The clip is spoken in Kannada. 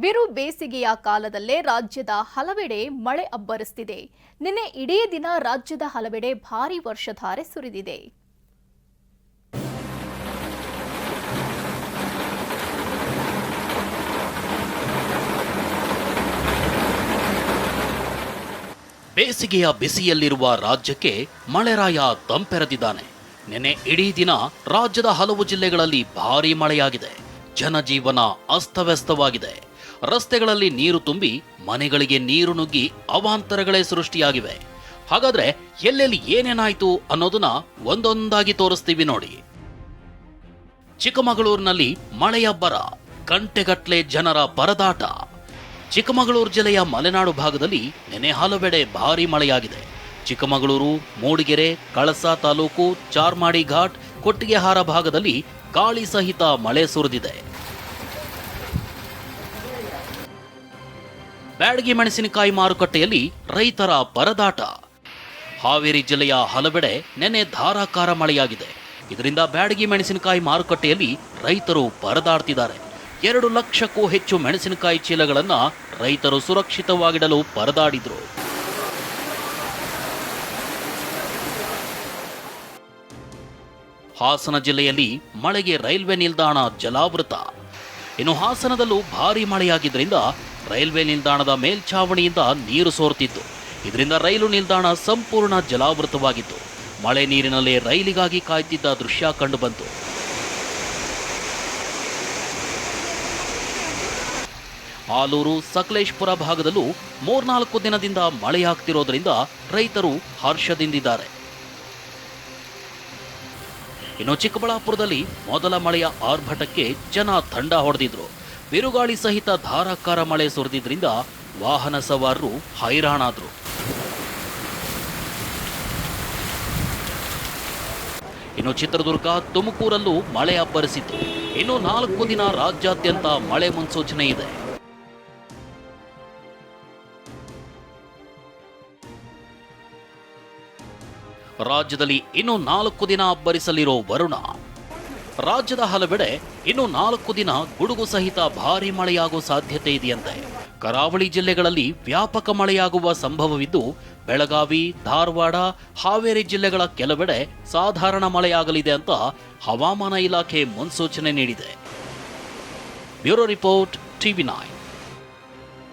ಬಿರು ಬೇಸಿಗೆಯ ಕಾಲದಲ್ಲೇ ರಾಜ್ಯದ ಹಲವೆಡೆ ಮಳೆ ಅಬ್ಬರಿಸುತ್ತಿದೆ ನಿನ್ನೆ ಇಡೀ ದಿನ ರಾಜ್ಯದ ಹಲವೆಡೆ ಭಾರೀ ವರ್ಷಧಾರೆ ಸುರಿದಿದೆ. ಬೇಸಿಗೆಯ ಬಿಸಿಯಲ್ಲಿರುವ ರಾಜ್ಯಕ್ಕೆ ಮಳೆರಾಯ ತಂಪೆರೆದಿದ್ದಾನೆ. ನಿನ್ನೆ ಇಡೀ ದಿನ ರಾಜ್ಯದ ಹಲವು ಜಿಲ್ಲೆಗಳಲ್ಲಿ ಭಾರೀ ಮಳೆಯಾಗಿದೆ. ಜನಜೀವನ ಅಸ್ತವ್ಯಸ್ತವಾಗಿದೆ. ರಸ್ತೆಗಳಲ್ಲಿ ನೀರು ತುಂಬಿ ಮನೆಗಳಿಗೆ ನೀರು ನುಗ್ಗಿ ಅವಾಂತರಗಳೇ ಸೃಷ್ಟಿಯಾಗಿವೆ. ಹಾಗಾದ್ರೆ ಎಲ್ಲೆಲ್ಲಿ ಏನೇನಾಯ್ತು ಅನ್ನೋದನ್ನ ಒಂದೊಂದಾಗಿ ತೋರಿಸ್ತೀವಿ ನೋಡಿ. ಚಿಕ್ಕಮಗಳೂರಿನಲ್ಲಿ ಮಳೆಯಬ್ಬರ ಗಂಟೆಗಟ್ಲೆ ಜನರ ಪರದಾಟ ಚಿಕ್ಕಮಗಳೂರು ಜಿಲ್ಲೆಯ ಮಲೆನಾಡು ಭಾಗದಲ್ಲಿ ನೆನೆ ಹಲವೆಡೆ ಭಾರೀ ಮಳೆಯಾಗಿದೆ. ಚಿಕ್ಕಮಗಳೂರು, ಮೂಡಿಗೆರೆ, ಕಳಸ ತಾಲೂಕು, ಚಾರ್ಮಾಡಿ ಘಾಟ್, ಕೊಟ್ಟಿಗೆಹಾರ ಭಾಗದಲ್ಲಿ ಗಾಳಿ ಸಹಿತ ಮಳೆ ಸುರಿದಿದೆ. ಬ್ಯಾಡಗಿ ಮೆಣಸಿನಕಾಯಿ ಮಾರುಕಟ್ಟೆಯಲ್ಲಿ ರೈತರ ಪರದಾಟ ಹಾವೇರಿ ಜಿಲ್ಲೆಯ ಹಲವೆಡೆ ನೆನೆ ಧಾರಾಕಾರ ಮಳೆಯಾಗಿದೆ. ಇದರಿಂದ ಬ್ಯಾಡಗಿ ಮೆಣಸಿನಕಾಯಿ ಮಾರುಕಟ್ಟೆಯಲ್ಲಿ ರೈತರು ಪರದಾಡ್ತಿದ್ದಾರೆ ಎರಡು ಲಕ್ಷಕ್ಕೂ ಹೆಚ್ಚು ಮೆಣಸಿನಕಾಯಿ ಚೀಲಗಳನ್ನ ರೈತರು ಸುರಕ್ಷಿತವಾಗಿಡಲು ಪರದಾಡಿದ್ರು ಹಾಸನ ಜಿಲ್ಲೆಯಲ್ಲಿ ಮಳೆಗೆ ರೈಲ್ವೆ ನಿಲ್ದಾಣ ಜಲಾವೃತ. ಇನ್ನು ಹಾಸನದಲ್ಲೂ ಭಾರಿ ಮಳೆಯಾಗಿದ್ದರಿಂದ ರೈಲ್ವೆ ನಿಲ್ದಾಣದ ಮೇಲ್ಛಾವಣಿಯಿಂದ ನೀರು ಸೋರ್ತಿತ್ತು. ಇದರಿಂದ ರೈಲು ನಿಲ್ದಾಣ ಸಂಪೂರ್ಣ ಜಲಾವೃತವಾಗಿತ್ತು. ಮಳೆ ನೀರಿನಲ್ಲೇ ರೈಲಿಗಾಗಿ ಕಾಯ್ತಿದ್ದ ದೃಶ್ಯ ಕಂಡುಬಂತು. ಆಲೂರು ಸಕಲೇಶ್ಪುರ ಭಾಗದಲ್ಲೂ ಮೂರ್ನಾಲ್ಕು ದಿನದಿಂದ ಮಳೆಯಾಗ್ತಿರೋದ್ರಿಂದ ರೈತರು ಹರ್ಷದಿಂದಿದ್ದಾರೆ. ಇನ್ನು ಚಿಕ್ಕಬಳ್ಳಾಪುರದಲ್ಲಿ ಮೊದಲ ಮಳೆಯ ಆರ್ಭಟಕ್ಕೆ ಜನ ತಂಡ ಹೊಡೆದಿದ್ರು. ಬಿರುಗಾಳಿ ಸಹಿತ ಧಾರಾಕಾರ ಮಳೆ ಸುರಿದಿದ್ರಿಂದ ವಾಹನ ಸವಾರರು ಹೈರಾಣಾದ್ರು. ಇನ್ನು ಚಿತ್ರದುರ್ಗ, ತುಮಕೂರಲ್ಲೂ ಮಳೆ ಅಬ್ಬರಿಸಿತ್ತು. ಇನ್ನು ನಾಲ್ಕು ದಿನ ರಾಜ್ಯಾದ್ಯಂತ ಮಳೆ ಮುನ್ಸೂಚನೆ ಇದೆ. ರಾಜ್ಯದಲ್ಲಿ ಇನ್ನು ನಾಲ್ಕು ದಿನ ಅಬ್ಬರಿಸಲಿರೋ ವರುಣ. ರಾಜ್ಯದ ಹಲವೆಡೆ ಇನ್ನು ನಾಲ್ಕು ದಿನ ಗುಡುಗು ಸಹಿತ ಭಾರಿ ಮಳೆಯಾಗುವ ಸಾಧ್ಯತೆ ಇದೆಯಂತೆ. ಕರಾವಳಿ ಜಿಲ್ಲೆಗಳಲ್ಲಿ ವ್ಯಾಪಕ ಮಳೆಯಾಗುವ ಸಂಭವವಿದ್ದು, ಬೆಳಗಾವಿ, ಧಾರವಾಡ, ಹಾವೇರಿ ಜಿಲ್ಲೆಗಳ ಕೆಲವೆಡೆ ಸಾಧಾರಣ ಮಳೆಯಾಗಲಿದೆ ಅಂತ ಹವಾಮಾನ ಇಲಾಖೆ ಮುನ್ಸೂಚನೆ ನೀಡಿದೆ. Bureau report TV nine.